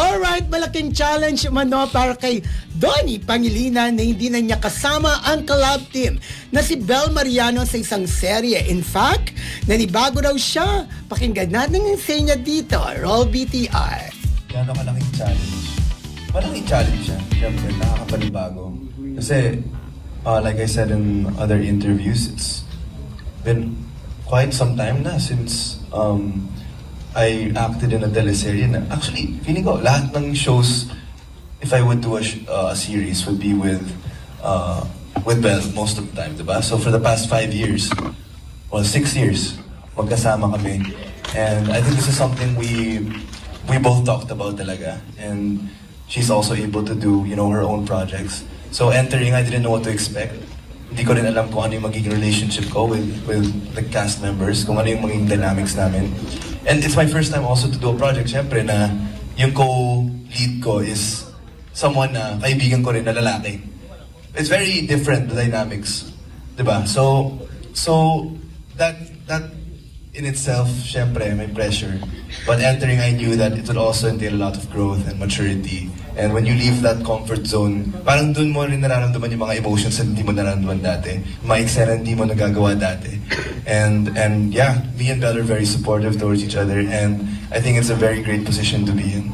Alright, malaking challenge umano para kay Donnie Pangilinan na hindi na niya kasama ang collab team na si Bel Mariano sa isang serye. In fact, nanibago raw siya. Pakinggan natin ang say dito. Roll BTR. Gano'ng kalaking challenge? Malaking challenge siya. Siyempre, nakakapanibago. Kasi, uh, like I said in other interviews, it's been quite some time na since um, I acted in a teleserye na. Actually, feeling ko, lahat ng shows, if I would do a, uh, a series, would be with uh, with Belle most of the time, diba? So for the past five years, well, six years, magkasama kami. And I think this is something we we both talked about talaga. And she's also able to do, you know, her own projects. So entering, I didn't know what to expect. Hindi ko rin alam kung ano yung magiging relationship ko with, with the cast members, kung ano yung magiging dynamics namin. And it's my first time also to do a project, syempre, na yung co-lead ko is someone na kaibigan ko rin na lalaki. It's very different, the dynamics. Diba? So, so, that, that in itself, syempre, may pressure. But entering, I knew that it would also entail a lot of growth and maturity. And when you leave that comfort zone, parang dun mo rin nararamdaman yung mga emotions na hindi mo nararamdaman dati. Mga eksena na hindi mo nagagawa dati. And, and yeah, me and Belle are very supportive towards each other. And I think it's a very great position to be in.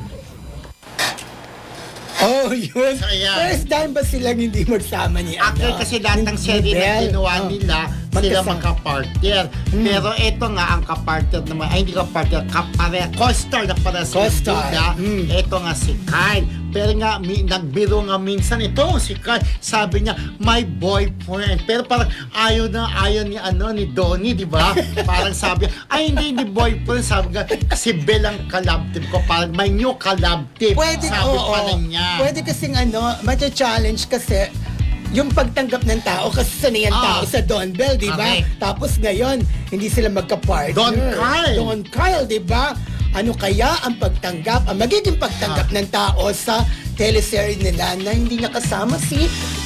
Oh, yun. So. First time ba silang hindi magsama ni Actually, ano, kasi lahat ng ni na ginawa Oh, nila, sila magka-partner. Pero ito nga, ang ka-partner naman, ay hindi ka-partner, kapare, co-star na para sa Co-star. bida, Mm. ito nga si Kyle. Pero nga, mi, nagbiro nga minsan ito, si Kyle, sabi niya, my boyfriend. Pero parang ayaw na, ayaw ni, ano, ni Donnie, di ba? parang sabi, ay hindi, hindi boyfriend. Sabi nga, si Belle ang collab team ko, parang my new collab team. Pwede, sabi oo. pa rin niya. Pwede kasing ano, matcha-challenge kasi yung pagtanggap ng tao kasi sanay ang Ah. tao sa Don Bell, di ba? Okay. Tapos ngayon, hindi sila magka-partner. Don Kyle. Don Kyle, di ba? Ano kaya ang pagtanggap, ang magiging pagtanggap Ah. ng tao sa teleserye nila na hindi niya kasama si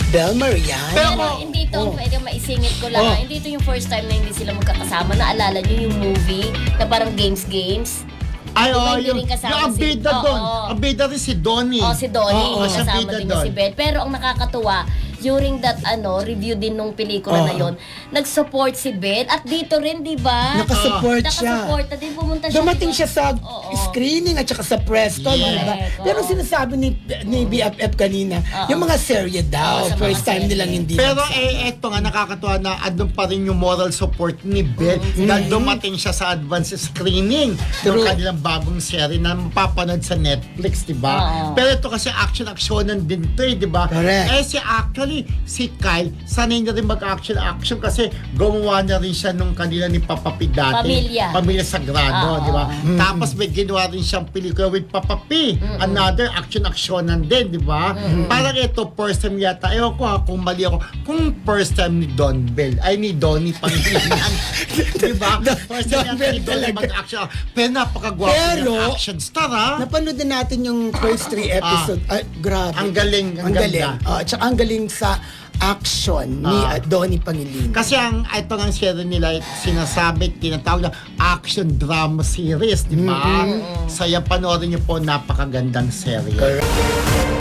Bel Mariano? Pero- Pero hindi ito, Oh. pwede maisingit ko lang. Oh. ah. Hindi ito yung first time na hindi sila magkakasama. Naalala niyo yung movie na parang games-games? Ay, Di ba oh, hindi yung, rin kasama yung ang si- bida Oo. doon. Ang bida rin si Donnie. Oh, si Donnie, Oo, siya kasama bida din niya doon. si Belle. Pero ang nakakatuwa, during that ano review din nung pelikula na Oo. yon, nag-support si Belle. At dito rin, di ba? Nakasupport siya. Nakasupport na din. Pumunta siya. Dumating siya sa Oo. screening at saka sa press con, Yes. di ba? Correct, Pero sinasabi ni, ni BFF kanina, yung mga serye daw, Oo, sa mga first time serye. nilang hindi Pero eh, eto nga, nakakatuwa na andun pa rin yung moral support ni Belle dahil dumating siya sa advance screening ng True. kanilang bagong serie na mapapanood sa Netflix, di ba? Oo. Pero ito kasi action-actionan din to eh, di ba? Correct. Eh si actually, si Kyle, sanay na rin mag-action-action kasi gumawa na rin siya nung kanila ni Papa P dati. Pamilya. Pamilya Sagrado, Oo. di ba? Tapos may ginawa rin siyang pelikula with Papa P. Another action-actionan din, di ba? Parang ito, first time yata. Ewan ko ha, kung mali ako. Kung first time ni Don Bell, ay ni Donnie Pangilinan. di ba? First time Don yata Bell ni Donnie mag-action. Pero napakagwapo Pero, niyang action star ha. Napanood din natin yung first three episode. Ay, grabe. Ang galing, ang Ang galing. ganda. Oh, tsaka ang galing sa action ni uh, Ah. Donnie Pangilinan. Kasi ang ito ng serie nila sinasabi, tinatawag na action drama series, di ba? Saya panoorin niyo po, napakagandang serie. Correct.